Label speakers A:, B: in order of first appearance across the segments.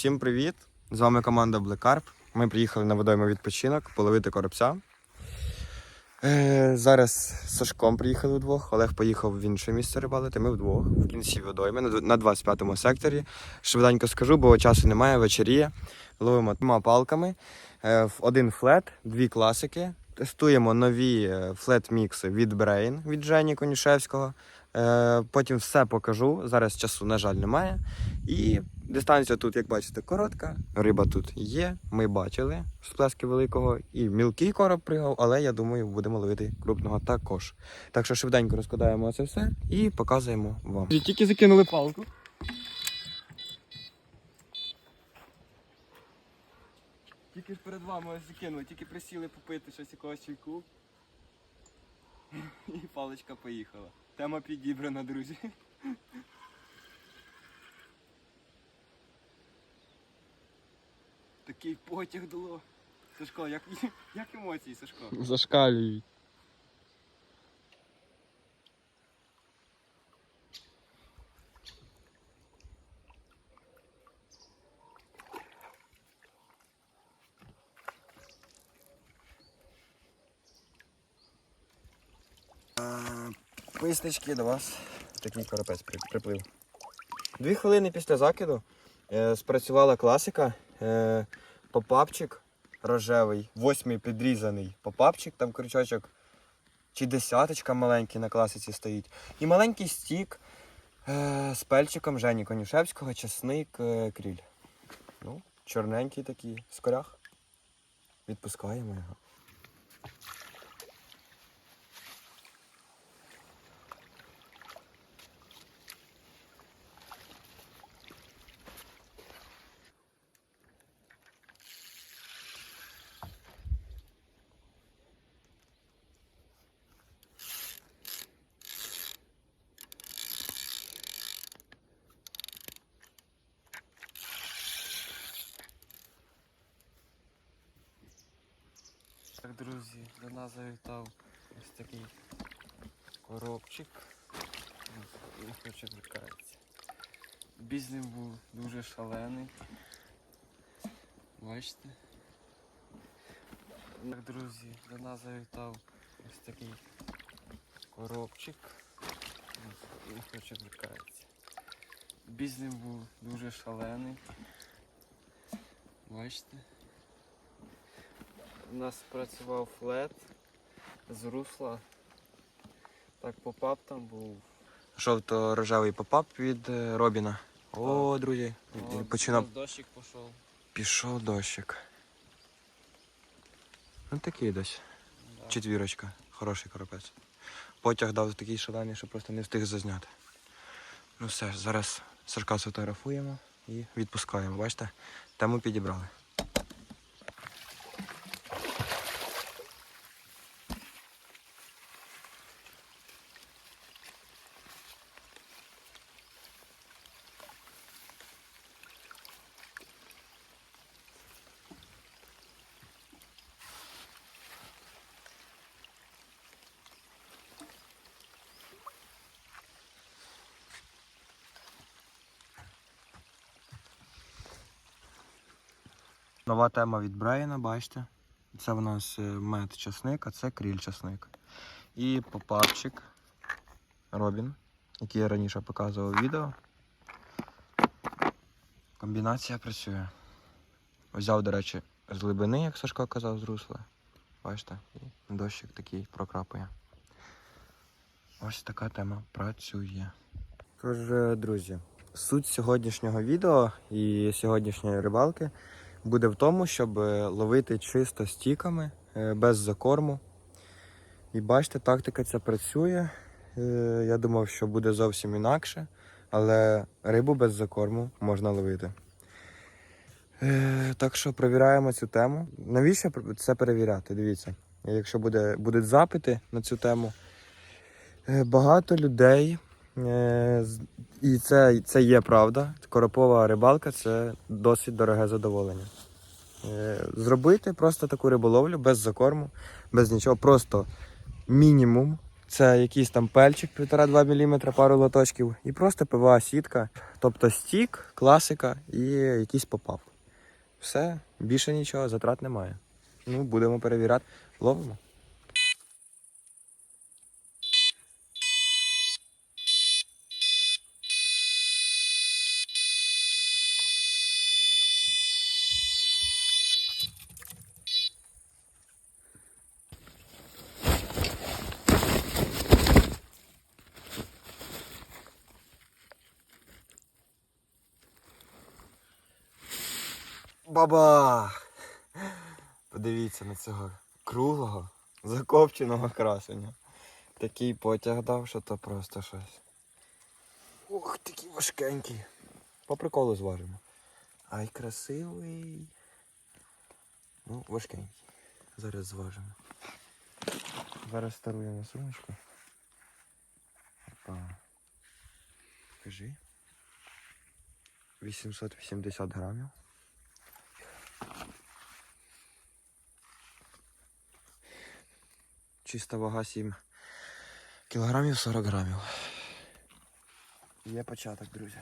A: Всім привіт! З вами команда Carp. Ми приїхали на водойму відпочинок половити коробця. Е, зараз з Сашком приїхали вдвох. Олег поїхав в інше місце рибалити. Ми вдвох в кінці водойми на 25-му секторі. Швиденько скажу, бо часу немає, вечеріє. Ловимо двома палками. Е, один флет, дві класики. Тестуємо нові е, флет-мікси від Brain від Жені Конюшевського. Е, Потім все покажу. Зараз часу, на жаль, немає. І дистанція тут, як бачите, коротка. Риба тут є. Ми бачили сплески великого. І мілкий короб пригав, але я думаю, будемо ловити крупного також. Так що швиденько розкладаємо це все і показуємо вам.
B: Тільки закинули палку. Тільки ж перед вами ось закинули, тільки присіли попити щось якогось чайку. І паличка поїхала. Тема підібрана, друзі. Такий потяг дало. Сашко, як, як емоції, Сашко?
C: Зашкалюють.
A: Писнички до вас. Такий коропець приплив. Дві хвилини після закиду е, спрацювала класика. Е, попапчик рожевий, восьмий підрізаний попапчик, там крючочок чи десяточка маленький на класиці стоїть. І маленький стік е, з пельчиком Жені Конюшевського, чесник, е, кріль. Ну, чорненький такий, в скорях. Відпускаємо його.
B: Так, друзі, до нас завітав ось такий коробчик. Не хоче брикається. Бізнес був дуже шалений. Бачите? Так, друзі, до нас завітав ось такий коробчик. Не хоче брикається. Бізнес був дуже шалений. Бачите? У нас працював флет з русла. Так, попап там був.
A: Жовто-рожевий попап від е, Робіна. О, друзі,
B: О,
A: починав.
B: Дощик пішов.
A: Пішов дощик. Ну такий десь.
B: Да.
A: Четвірочка. Хороший коропець. Потяг дав такий шалений, що просто не встиг зазняти. Ну все, ж, зараз Сашка сфотографуємо і відпускаємо. Бачите? Тему підібрали. Нова тема від Брайана, бачите. Це в нас е, мед часник, а це кріль часник. І попапчик Робін, який я раніше показував у відео. Комбінація працює. Взяв, до речі, з глибини, як Сашко казав, з русла. Бачите? І дощик такий прокрапує. Ось така тема працює. Тож, е, друзі, суть сьогоднішнього відео і сьогоднішньої рибалки буде в тому, щоб е, ловити чисто стіками, е, без закорму. І бачите, тактика ця працює. Е, Я думав, що буде зовсім інакше, але рибу без закорму можна ловити. Так що перевіряємо цю тему. Навіщо це перевіряти? Дивіться, якщо буде, будуть запити на цю тему, багато людей, і це, це є правда. Коропова рибалка це досить дороге задоволення. Е, Зробити просто таку риболовлю без закорму, без нічого, просто мінімум Це якийсь там пельчик 1,5-2 мм, пару лоточків. І просто пива сітка. Тобто стік, класика і якийсь попап. Все, більше нічого, затрат немає. Ну, будемо перевіряти. Ловимо. Баба! Подивіться на цього круглого, закопченого красення. Такий потяг дав, що то просто щось. Ух, такий важкенький. По приколу зважимо. Ай, красивий. Ну, важкенький. Зараз зважимо. Зараз старуємо сумочку. Опа. Кажи. 880 грамів. Чиста вага 7 кілограмів 40 грамів. Є початок, друзі.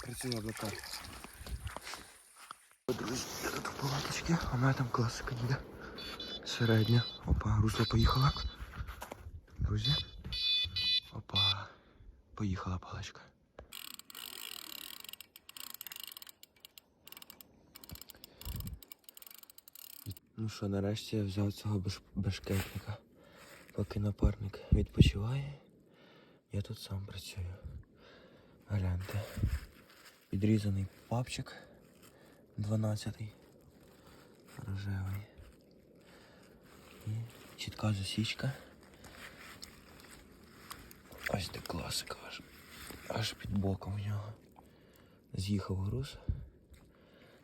A: Працює блокад. Друзі, я тут в палаточці, а у мене там класика їде. Середня. Опа, русло поїхала. Друзі. Опа. Поїхала паличка. Ну що, нарешті я взяв цього беш... бешкетника. Поки напарник відпочиває, я тут сам працюю. Гляньте. Підрізаний папчик 12-й. Рожевий. Чітка засічка. Ось де класика аж. Аж під боком в нього. З'їхав груз.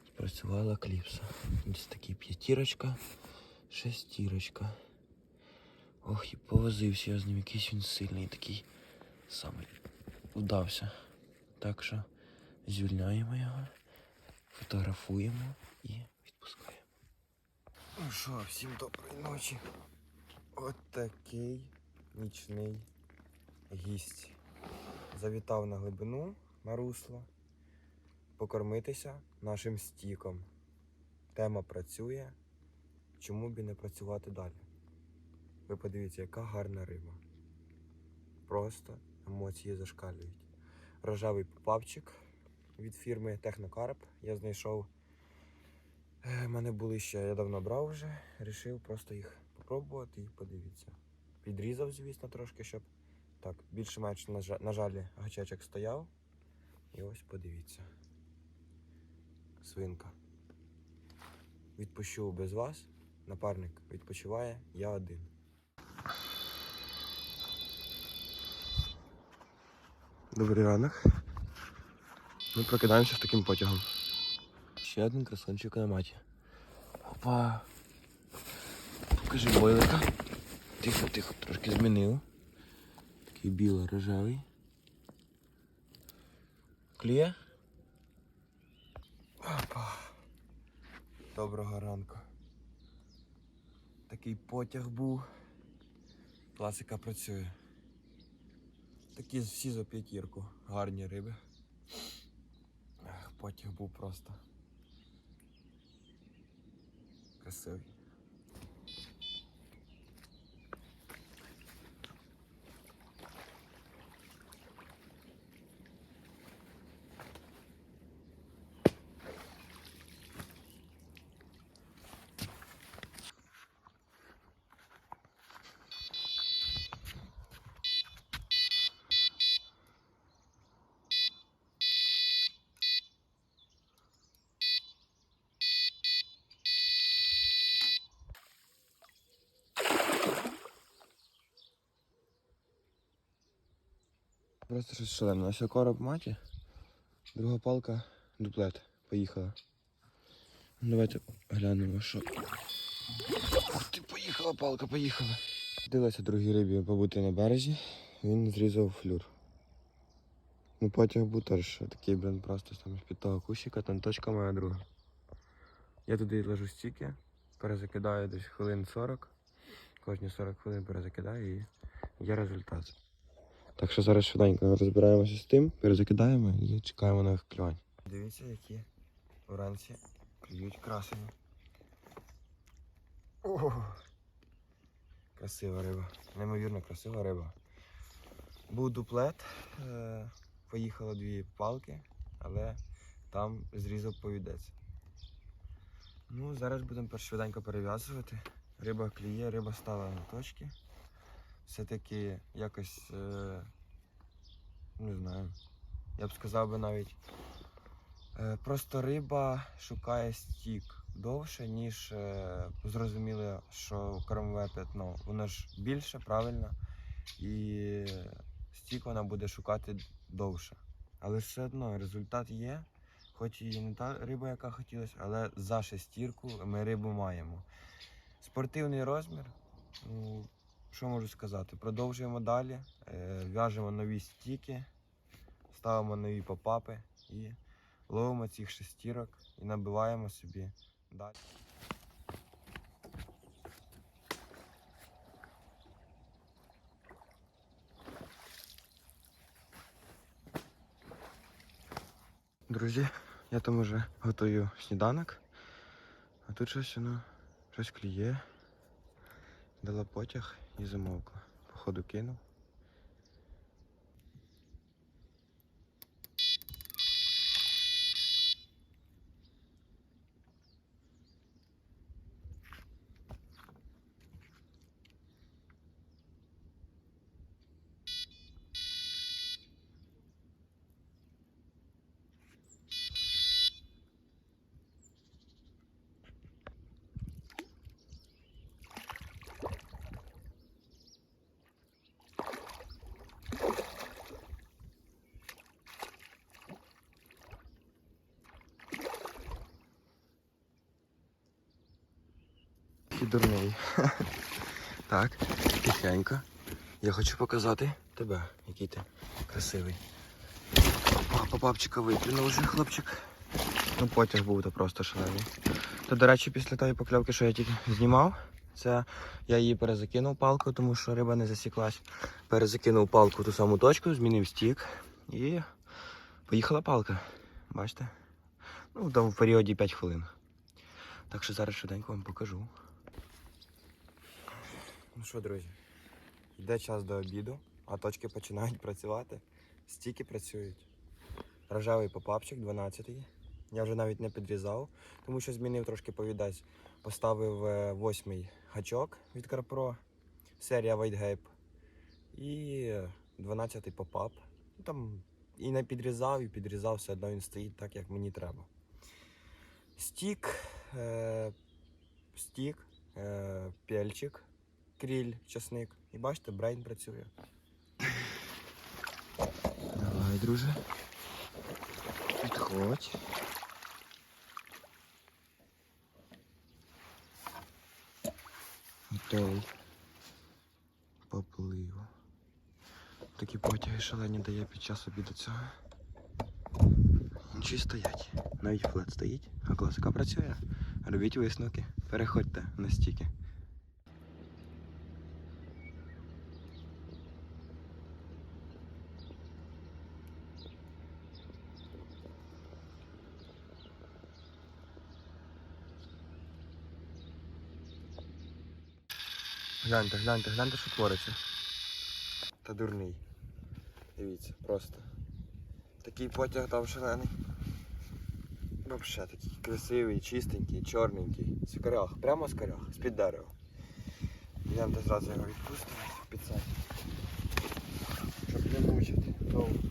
A: Спрацювала кліпса. Ось такий п'ятірочка, шестірочка. Ох, і повозився я з ним, якийсь він сильний такий самий удався. Так що звільняємо його, фотографуємо і відпускаємо. Ну що, всім доброї ночі. От такий нічний гість. Завітав на глибину на русло покормитися нашим стіком. Тема працює. Чому б і не працювати далі? Ви подивіться, яка гарна риба. Просто емоції зашкалюють. Рожевий попапчик від фірми Технокарп. Я знайшов. У мене були ще, я давно брав вже. Рішив просто їх попробувати і подивіться. Підрізав, звісно, трошки, щоб так, більш-менш на, жа- на жалі гачечок стояв. І ось подивіться. Свинка. Відпущу без вас. Напарник відпочиває, я один. Добрий ранок. Ми прокидаємося з таким потягом. Ще один красунчик на маті. Опа. Покажи бойлика. Тихо, тихо, трошки змінив. Такий біло-рожевий. Кліє? Опа. Доброго ранку. Такий потяг був. Класика працює. Такі всі за п'ятірку. Гарні риби. Потяг був просто. Красивий. Просто щось шалене. Ось короб маті. Друга палка дуплет. Поїхала. Давайте глянемо, що. Ух ти, поїхала палка, поїхала. Дилася другій рибі побути на березі. Він зрізав флюр. Ну потяг теж такий, блін, просто там з-під того кущика, там точка моя друга. Я туди ложу стільки, перезакидаю десь хвилин 40. Кожні 40 хвилин перезакидаю і є результат. Так що зараз швиденько розбираємося з тим, перезакидаємо і чекаємо нових клювань. Дивіться, які вранці клюють красені. Ого! Красива риба. Неймовірно красива риба. Був дуплет, е, поїхало дві палки, але там зрізав повідець. Ну, зараз будемо швиденько перев'язувати. Риба клює, риба стала на точки. Все-таки якось, е, не знаю, я б сказав би навіть. е, Просто риба шукає стік довше, ніж е, зрозуміло, що кормове п'ятно. Воно ж більше, правильно, і стік вона буде шукати довше. Але все одно результат є. Хоч і не та риба, яка хотілося, але за шестірку ми рибу маємо. Спортивний розмір. Що можу сказати? Продовжуємо далі, е, в'яжемо нові стіки, ставимо нові попапи і ловимо цих шестірок і набиваємо собі далі. Друзі, я там уже готую сніданок, а тут щось воно щось клює. Дала потяг і замовкла. Походу кинув. Дурний. так, тихенько. Я хочу показати тебе, який ти красивий. Опа, попапчика виплюнув вже хлопчик. Ну потяг був то просто шалений. То, до речі, після тої покльовки, що я тільки знімав, це я її перезакинув палку, тому що риба не засіклась. Перезакинув палку в ту саму точку, змінив стік і поїхала палка. Бачите? Ну, там в періоді 5 хвилин. Так що зараз швиденько вам покажу. Ну що, друзі, йде час до обіду, а точки починають працювати. Стіки працюють. Рожевий попапчик 12-й. Я вже навіть не підрізав, тому що змінив трошки повідець. Поставив е, восьмий гачок від CarPro, серія White Gape. І 12-й попап. Ну, Там і не підрізав, і підрізав, все одно він стоїть так, як мені треба. Стік, е, стік, е, пельчик, кріль, часник. І бачите, брейн працює. Давай, друже. Підходь. Готовий. Поплив. Такі потяги шалені дає під час обіду цього. Інші стоять. Навіть флет стоїть, а класика працює. Робіть висновки. Переходьте на стіки. Гляньте, гляньте, гляньте, що твориться. Та дурний. Дивіться, просто. Такий потяг там шалений. Вообще такий красивий, чистенький, чорненький. З корях, прямо з корях, з-під дерева. Гляньте зразу його відпустимо під це. Щоб не мучити. довго.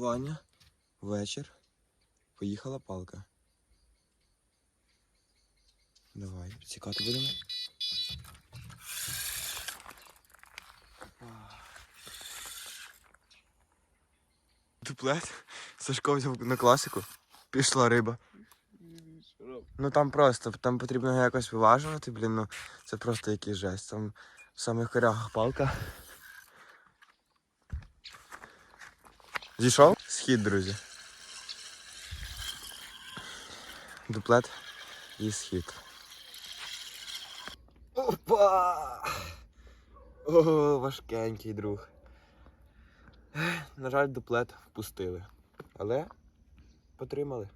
A: полювання, вечір. Поїхала палка. Давай, цікати будемо. Дуплет. Сашко взяв на класику. Пішла риба. Ну там просто, там потрібно якось виважувати, блін, ну це просто якийсь жесть. Там в самих корягах палка. Зійшов? Схід, друзі. Дуплет і схід. Опа! О, важкенький друг. На жаль, дуплет впустили. Але потримали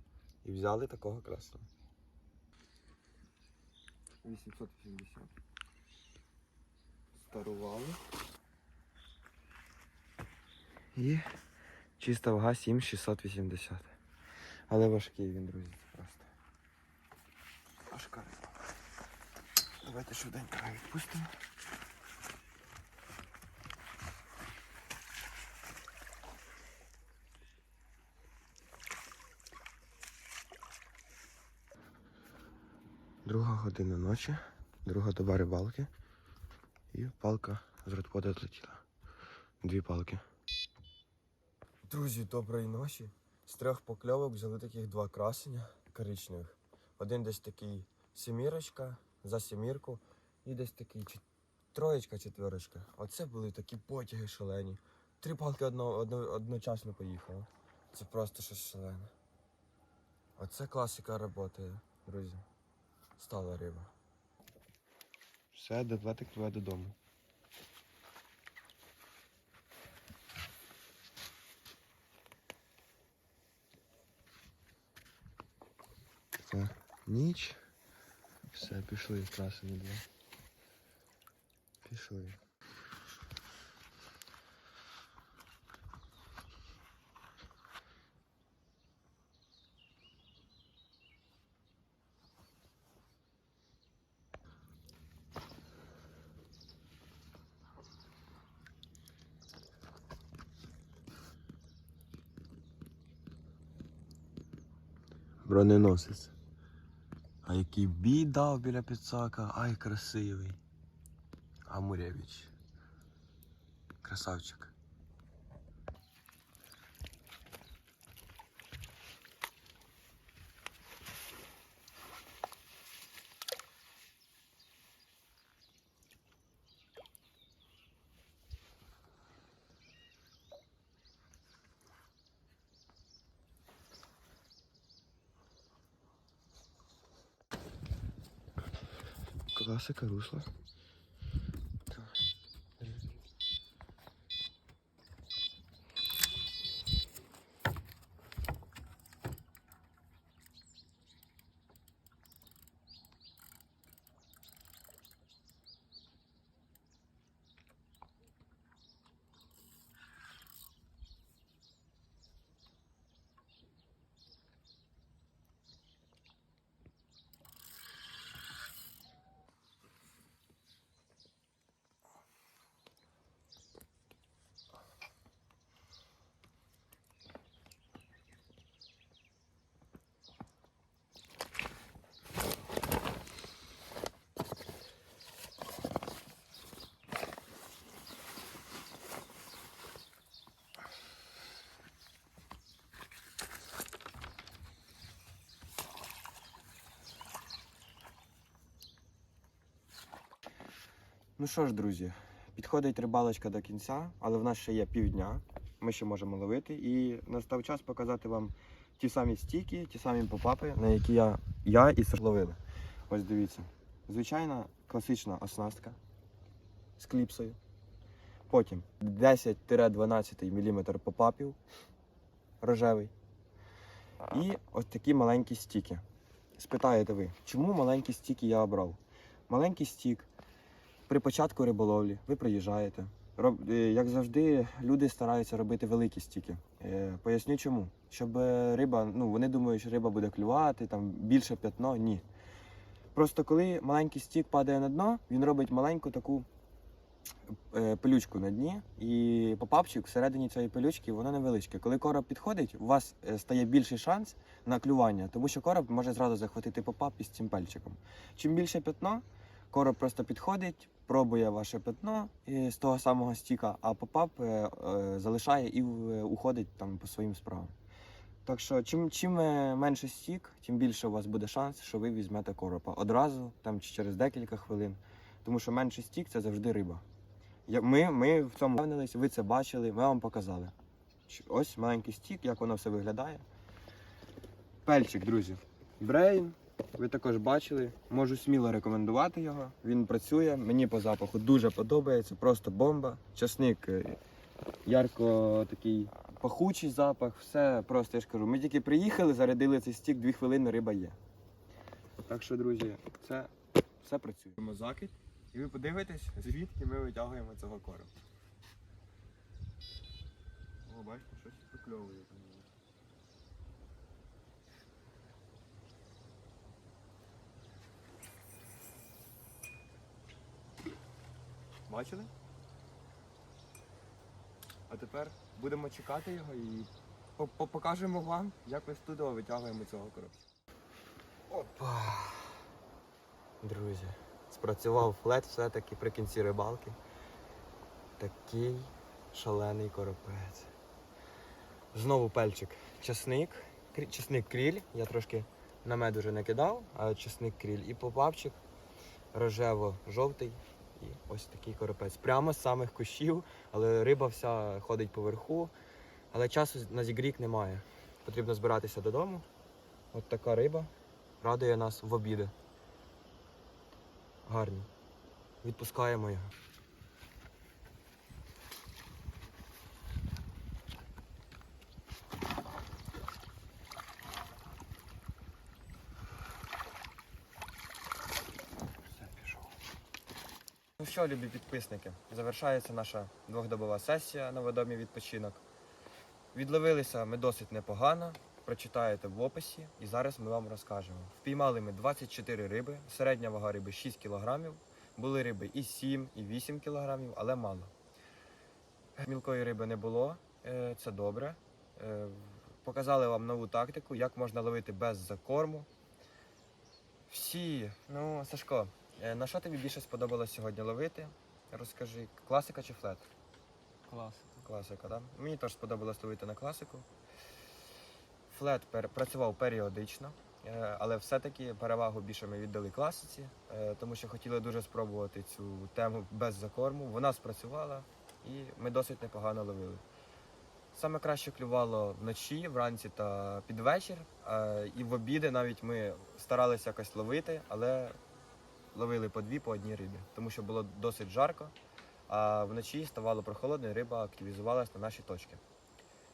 A: і взяли такого красного.
B: 880. Старували.
A: І чиста вага 7680. Але важкий він, друзі, це просто. Важка риба. Давайте швиденько відпустимо. Друга година ночі, друга доба рибалки. І палка з родпода злетіла. Дві палки. Друзі, доброї ночі. З трьох покльовок взяли таких два красення коричневих. Один десь такий сімірочка за сімірку, і десь такий троєчка, четверочка. Оце були такі потяги шалені. Три палки одно, одно, одночасно поїхали. Це просто щось шалене. Оце класика працює, друзі. Стала риба. Все, доплатик пливе додому. Це ніч. Все, пішли красені два. Пішли. Броненосець. Який бій дав біля підсака, ай красивий. Амуревич. Красавчик. Класика русла. Ну що ж, друзі, підходить рибалочка до кінця, але в нас ще є півдня. Ми ще можемо ловити. І настав час показати вам ті самі стіки, ті самі попапи, на які я, я і Саш ловили. Ось дивіться. Звичайна класична оснастка з кліпсою. Потім 10-12 мм попапів рожевий. І ось такі маленькі стіки. Спитаєте ви, чому маленькі стіки я обрав? Маленький стік при початку риболовлі ви приїжджаєте. Роб, е, як завжди, люди стараються робити великі стіки. Е, Поясню чому. Щоб е, риба, ну вони думають, що риба буде клювати, там більше п'ятно. Ні. Просто коли маленький стік падає на дно, він робить маленьку таку пилючку на дні, і попапчик всередині цієї пилючки воно невеличке. Коли короб підходить, у вас стає більший шанс на клювання, тому що короб може зразу захватити попап із цим пальчиком. Чим більше п'ятно, Короб просто підходить, пробує ваше питно з того самого стіка, а попап е, е, залишає і е, уходить там по своїм справам. Так що, чим, чим менше стік, тим більше у вас буде шанс, що ви візьмете коропа одразу там, чи через декілька хвилин. Тому що менший стік це завжди риба. Ми, ми в цьому впевнились, ви це бачили, ми вам показали. Ось маленький стік, як воно все виглядає. Пельчик, друзі. Брейн, ви також бачили. Можу сміло рекомендувати його. Він працює, мені по запаху дуже подобається, просто бомба. Часник е, ярко такий пахучий запах, все просто я ж кажу. Ми тільки приїхали, зарядили цей стік, дві хвилини риба є. Так що, друзі, це все працює. Закид, і ви подивитесь, звідки ми витягуємо цього коробу. О, бачите, щось прокльовує. Бачили? А тепер будемо чекати його і по- по- покажемо вам, як ми з витягуємо цього коробця. Опа! Друзі, спрацював флет все-таки при кінці рибалки. Такий шалений коропець. Знову пельчик. Часник. Крі- Часник кріль. Я трошки на мед уже не кидав, а часник кріль. І попапчик рожево-жовтий. І ось такий коропець. Прямо з самих кущів, але риба вся ходить поверху. Але часу на зігрік немає. Потрібно збиратися додому. От така риба радує нас в обіди. Гарно. Відпускаємо його. Все, пішов. Ну що, любі підписники, завершається наша двохдобова сесія на водомі відпочинок. Відловилися ми досить непогано, прочитаєте в описі і зараз ми вам розкажемо. Впіймали ми 24 риби, середня вага риби 6 кг. Були риби і 7, і 8 кг, але мало. Мілкої риби не було, е, це добре. Е, Показали вам нову тактику, як можна ловити без закорму. Всі, ну, Сашко, на що тобі більше сподобалось сьогодні ловити? Розкажи, класика чи флет?
B: Клас.
A: Класика, так? Мені теж сподобалось ловити на класику. Флет пер- працював періодично, е, але все-таки перевагу більше ми віддали класиці, е, тому що хотіли дуже спробувати цю тему без закорму. Вона спрацювала і ми досить непогано ловили. Саме краще клювало вночі, вранці та під вечір. е, І в обіди навіть ми старалися якось ловити, але ловили по дві, по одній рибі, тому що було досить жарко а вночі ставало прохолодно і риба активізувалась на наші точки.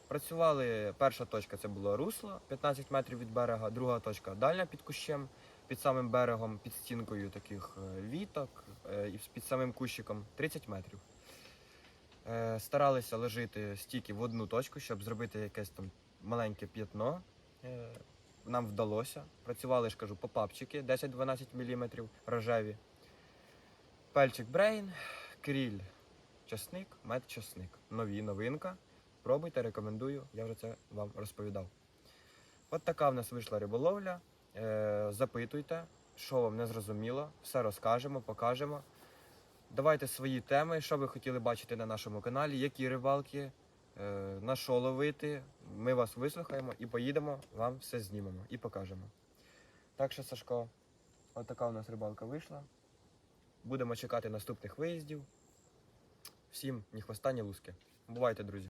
A: Працювали, перша точка це було русло 15 метрів від берега, друга точка дальня під кущем, під самим берегом, під стінкою таких е, віток е, і під самим кущиком 30 метрів. Е, Старалися ложити стіки в одну точку, щоб зробити якесь там маленьке п'ятно. Нам вдалося. Працювали, ж кажу, попапчики 10-12 мм рожеві. Пельчик Брейн, кріль, часник, мед часник. Нові новинка. Пробуйте, рекомендую, я вже це вам розповідав. От така в нас вийшла риболовля. Е, запитуйте, що вам не зрозуміло, все розкажемо, покажемо. Давайте свої теми, що ви хотіли бачити на нашому каналі, які рибалки, на що ловити. Ми вас вислухаємо і поїдемо, вам все знімемо і покажемо. Так що, Сашко, от така у нас рибалка вийшла. Будемо чекати наступних виїздів. Всім ні хвоста, ні луски. Бувайте, друзі!